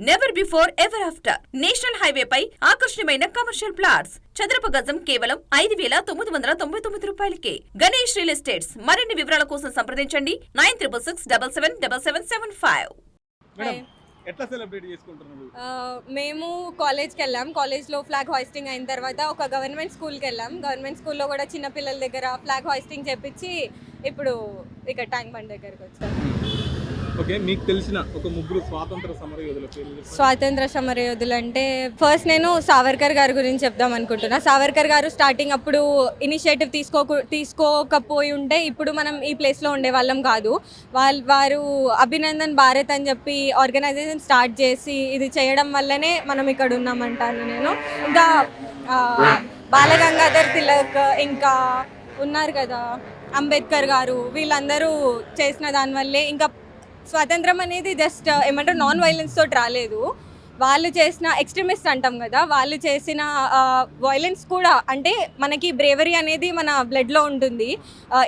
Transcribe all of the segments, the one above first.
Never before ever after national highway పై ఆకర్షణీయమైన commercial plots చదరపు గజం కేవలం ఐదు వేల తొమ్మిది వందల తొంభై తొమ్మిది రూపాయలకే. Ganesh real estates. మరిన్ని వివరాల కోసం సంప్రదించండి. Nine triple six double seven double seven seven five. Madam ఎట్లా సెలబ్రేట్ చేసుకుంటున్నారు ఆ, మేము కాలేజ్కి వెళ్ళాం. కాలేజ్లో ఫ్లాగ్ హాయిస్టింగ్ అయిన తర్వాత ఒక గవర్నమెంట్ స్కూల్కి వెళ్ళాం. గవర్నమెంట్ స్కూల్లో కూడా చిన్న పిల్లల దగ్గర ఫ్లాగ్ హాయిస్టింగ్ చేపించి ఇప్పుడు ఇక్కడ ట్యాంక్ బండ్ దగ్గరికి వచ్చాం. ఓకే మీకు తెలిసిన ఒక ముగ్గురు స్వాతంత్ర సమర పేర్లు స్వాతంత్ర సమరయోధులు అంటే ఫస్ట్ నేను సావర్కర్ గారి గురించి చెప్దాం అనుకుంటున్నా. సావర్కర్ గారు స్టార్టింగ్ అప్పుడు ఇనిషియేటివ్ తీసుకో తీసుకోకపోయి ఉంటే ఇప్పుడు మనం ఈ ప్లేస్లో ఉండే వాళ్ళం కాదు. వాళ్ళు వారు అభినందన్ భారత్ అని చెప్పి ఆర్గనైజేషన్ స్టార్ట్ చేసి ఇది చేయడం వల్లనే మనం ఇక్కడ ఉన్నామంటాను నేను. ఇంకా బాలగంగాధర్ తిలక్ ఇంకా ఉన్నారు కదా అంబేద్కర్ గారు వీళ్ళందరూ చేసిన దానివల్లే ఇంకా స్వాతంత్రం అనేది జస్ట్ ఏమంటారు నాన్ వైలెన్స్ తోటి రాలేదు. వాళ్ళు చేసిన ఎక్స్ట్రీమిస్ట్ అంటాం కదా వాళ్ళు చేసిన వైలెన్స్ కూడా అంటే మనకి బ్రేవరీ అనేది మన బ్లడ్లో ఉంటుంది.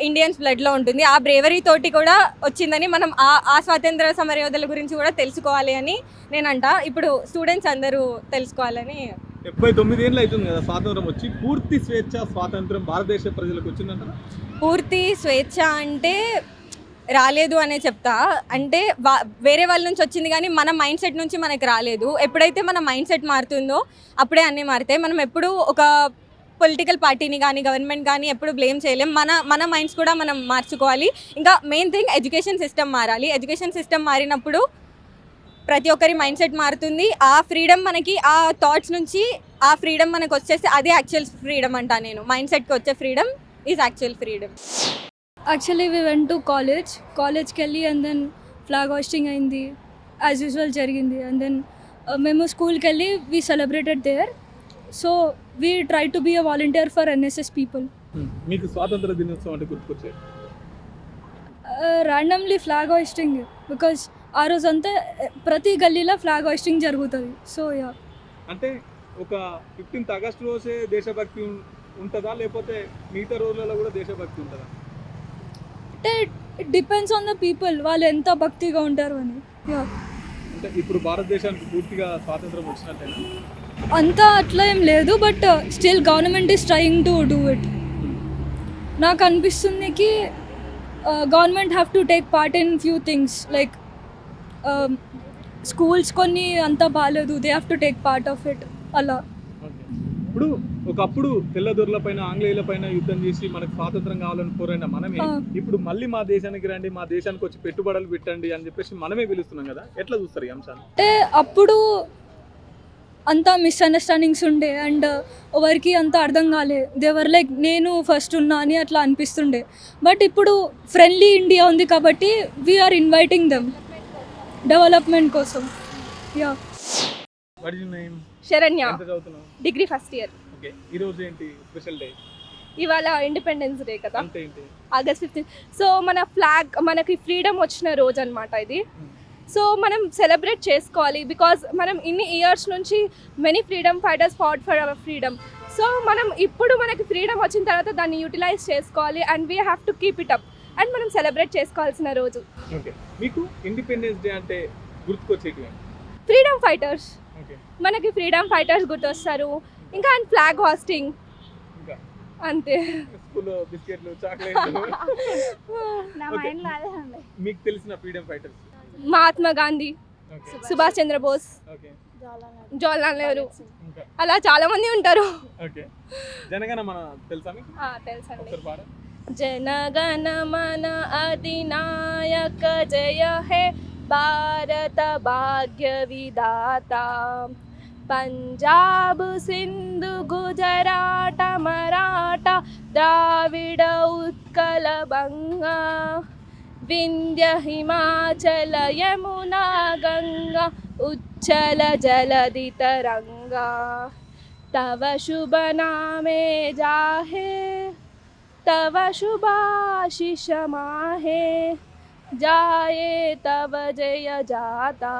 ఇండియన్స్ బ్లడ్లో ఉంటుంది. ఆ బ్రేవరీ తోటి కూడా వచ్చిందని మనం ఆ ఆ స్వాతంత్ర సమరయోధుల గురించి కూడా తెలుసుకోవాలి అని నేనంట. ఇప్పుడు స్టూడెంట్స్ అందరూ తెలుసుకోవాలని డెబ్బై తొమ్మిది ఏళ్ళు అవుతుంది కదా స్వాతంత్రం వచ్చి పూర్తి స్వేచ్ఛ స్వాతంత్రం భారతదేశ ప్రజలకు వచ్చిందంటారా పూర్తి స్వేచ్ఛ అంటే రాలేదు అనే చెప్తా. అంటే వా- వేరే వాళ్ళ నుంచి వచ్చింది కానీ మన మైండ్ సెట్ నుంచి మనకి రాలేదు. ఎప్పుడైతే మన మైండ్ సెట్ మారుతుందో అప్పుడే అన్నీ మారుతాయి. మనం ఎప్పుడు ఒక పొలిటికల్ పార్టీని కానీ గవర్నమెంట్ కానీ ఎప్పుడు బ్లేమ్ చేయలేం. మన మన మైండ్స్ కూడా మనం మార్చుకోవాలి. ఇంకా మెయిన్ థింగ్ ఎడ్యుకేషన్ సిస్టమ్ మారాలి. ఎడ్యుకేషన్ సిస్టమ్ మారినప్పుడు ప్రతి ఒక్కరి మైండ్ సెట్ మారుతుంది. ఆ ఫ్రీడమ్ మనకి ఆ థాట్స్ నుంచి ఆ ఫ్రీడమ్ మనకు వచ్చేస్తే అదే యాక్చువల్ ఫ్రీడమ్ అంటా నేను. మైండ్ సెట్కి వచ్చే freedom is actual freedom. Actually we went to college కాలేజ్కి వెళ్ళి అండ్ దెన్ ఫ్లాగ్ హాస్టింగ్ అయింది. యాజ్ యూజువల్ జరిగింది. అండ్ దెన్ మేము స్కూల్కి వెళ్ళి we celebrated there so we try to be a volunteer for NSS people మీకు స్వాతంత్ర దినోత్సవం అంటే గుర్తుకొచ్చేది ర్యాండమ్లీ ఫ్లాగ్ హాయిస్టింగ్ బికాస్ ఆ రోజంతా uh, ప్రతి గల్లీలో ఫ్లాగ్ హాయిస్టింగ్ జరుగుతుంది. సో యా అంటే ఒక ఫిఫ్టీన్త్ ఆగస్ట్ రోజే దేశభక్తి ఉంటుందా? లేకపోతే మిగతా రోజులలో కూడా దేశభక్తి ఉంటుందా? అంటే it depends on the people వాళ్ళు ఎంత భక్తిగా ఉంటారు అని. అంటే ఇప్పుడు భారతదేశానికి పూర్తిగా స్వాతంత్రం వచ్చినట్టేనా? అంతా అట్లా ఏం లేదు but still government is trying to do it నాకు అనిపిస్తుంది కి government have to take part in few things like schools కొన్ని అంతా బాగాలేదు they have to take part of it అలా. ఇప్పుడు ఒకప్పుడు తెల్లదొరల పైన ఆంగ్లేయుల పైన యుద్ధం చేసి మనకు స్వాతంత్రం కావాలని కోరైన మనమే. ఇప్పుడు మళ్ళీ మా దేశానికి రండి మా దేశానికి వచ్చి పెట్టుబడులు పెట్టండి అని చెప్పేసి మనమే పిలుస్తున్నాం కదా. ఎట్లా చూస్తారు ఈ అంశాన్ని? అంటే అప్పుడు అంతా మిస్అండర్స్టాండింగ్స్ ఉండే అండ్ ఎవరికి అంత అర్థం కాలే. దేవర్ లైక్ నేను ఫస్ట్ ఉన్నా అని అట్లా అనిపిస్తుండే. బట్ ఇప్పుడు ఫ్రెండ్లీ ఇండియా ఉంది కాబట్టి we are inviting them development కోసం. Yeah what is name Saranya. ఎంత చదువుతున్నావు? Degree first year. ఓకే. ఈ రోజు ఏంటి స్పెషల్ డే? ఇవాళ ఇండిపెండెన్స్ డే కదా. ఆగస్ట్ ఫిఫ్టీన్ సో మన ఫ్లాగ్ మనకి ఫ్రీడమ్ వచ్చిన రోజు అనమాట ఇది సో మనం సెలబ్రేట్ చేసుకోవాలి బికాజ్ మనం ఇన్ని ఇయర్స్ నుంచి many freedom fighters fought for our freedom so మనం ఇప్పుడు మనకి ఫ్రీడమ్ వచ్చిన తర్వాత దాన్ని యూటిలైజ్ చేసుకోవాలి and we have to keep it up and మనం సెలబ్రేట్ చేసుకోవాల్సిన రోజు. మీకు ఇండిపెండెన్స్ డే అంటే గుర్తుకొచ్చేటివి ఫ్రీడమ్ ఫైటర్స్ మనకి ఫ్రీడమ్ ఫైటర్స్ గుర్తొస్తారు. ఇంకా అండ్ ఫ్లాగ్ హాస్టింగ్. ఇంకా. అంతే. బిస్కెట్లు మీకు తెలిసిన ఫ్రీడమ్ ఫైటర్స్? మహాత్మా గాంధీ సుభాష్ చంద్రబోస్ జవహర్లాల్ నెహ్రూ. అలా చాలా మంది ఉంటారు. ఓకే జనగణ మన తెలుసా మీకు? తెలుసండి. ఒకసారి పాడ. జనగణ మన అధినాయక జయ హే. भारतभाग्यविदाता। पञ्जाब सिन्धु गुजराट मराठ द्राविड उत्कल गङ्गा विन्द्य हिमाचल यमुना गङ्गा उच्छल जलदितरङ्गा तव शुभनामे जाहे तव शुभाशिशमाहे माहे जाये तव जय जाता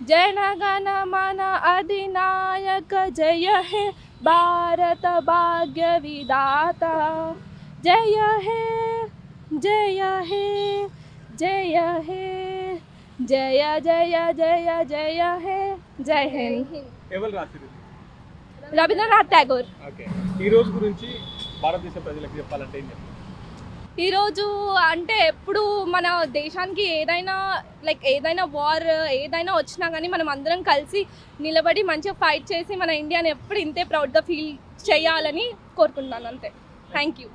जनगण मन अधिनायक जय हे भारत भाग्य विदाता जय हे जय हे जय हे జయ జయ జయ జయ హే జై హింద్ ఎవరు రాసిరు రవీంద్రనాథ్ ఠాగూర్ ఓకే ఈ రోజు గురించి భారతదేశ ప్రజలకు చెప్పాలంటే ఏం చెప్తారు ఈరోజు అంటే ఎప్పుడు మన దేశానికి ఏదైనా లైక్ ఏదైనా వార్ ఏదైనా వచ్చినా కానీ మనం అందరం కలిసి నిలబడి మంచిగా ఫైట్ చేసి మన ఇండియాని ఎప్పుడు ఇంతే ప్రౌడ్గా ఫీల్ చేయాలని కోరుకుంటున్నాను అంతే. థ్యాంక్ యూ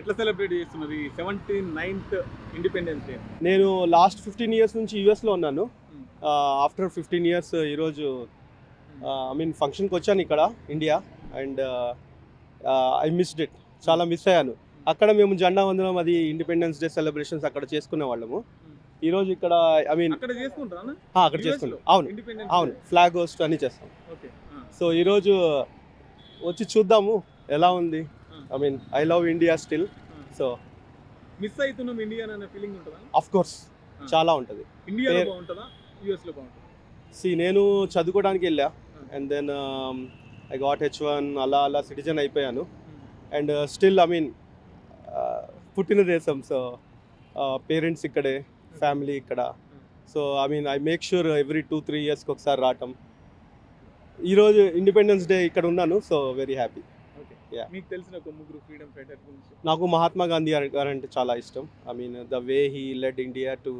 ఎట్లా సెలబ్రేట్ చేస్తున్నారు ఈ సెవెంటీ నైన్త్ ఇండిపెండెన్స్ డే నేను లాస్ట్ ఫిఫ్టీన్ ఇయర్స్ నుంచి యూఎస్లో ఉన్నాను. ఆఫ్టర్ ఫిఫ్టీన్ ఇయర్స్ ఈరోజు ఐ మీన్ ఫంక్షన్కి వచ్చాను ఇక్కడ India and I missed it చాలా మిస్ అయ్యాను. అక్కడ మేము జెండా వందనం అది ఇండిపెండెన్స్ డే సెలబ్రేషన్స్ అక్కడ చేసుకునే వాళ్ళము. ఈరోజు ఇక్కడ ఐ మీన్ అక్కడ చేసుకున్నాం అవును. అవును. ఫ్లాగ్ హోస్ట్ అన్ని చేస్తాం. సో ఈరోజు వచ్చి చూద్దాము ఎలా ఉంది? I mean I love India still so miss అవుతున్నాం ఇండియా అనే ఫీలింగ్ ఉంటుందా? అఫ్ కోర్స్ చాలా ఉంటుంది. ఇండియాలో బాగుంటుందా? బాగుంటుందా? సి నేను చదువుకోవడానికి వెళ్ళా. And then I got H one అలా అలా సిటిజన్ అయిపోయాను. అండ్ స్టిల్ ఐ మీన్ పుట్టిన దేశం. సో పేరెంట్స్ ఇక్కడే ఫ్యామిలీ ఇక్కడ. So I mean I make sure every two three ఇయర్స్కి ఒకసారి రావటం. ఈరోజు ఇండిపెండెన్స్ డే ఇక్కడ ఉన్నాను సో వెరీ హ్యాపీ. మీకు తెలిసిన ముగ్గురు ఫ్రీడమ్ ఫైటర్ గురించి? నాకు మహాత్మా గాంధీ గారు అంటే చాలా ఇష్టం. I mean the way he led India to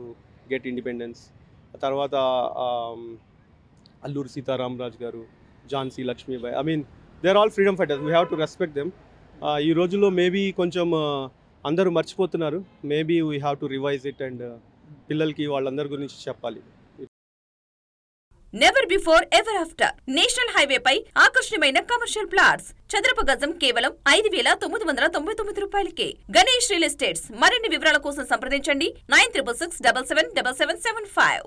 get independence తర్వాత Alluri Sitaramaraju garu Jhansi Lakshmibai. I mean they are all freedom fighters we have to respect them ఈ రోజుల్లో మేబీ కొంచెం అందరూ మర్చిపోతున్నారు. Maybe we have to revise it and పిల్లలకి వాళ్ళందరి గురించి చెప్పాలి. Never before ever after national హైవేపై ఆకర్షణీయమైన కమర్షియల్ ప్లాట్స్ చదరపు గజం కేవలం ఐదు వేల తొమ్మిది వందల తొంభై తొమ్మిది రూపాయలకే. Ganesh real estates. మరిన్ని వివరాల కోసం సంప్రదించండి. Nine triple six double seven double seven seven five.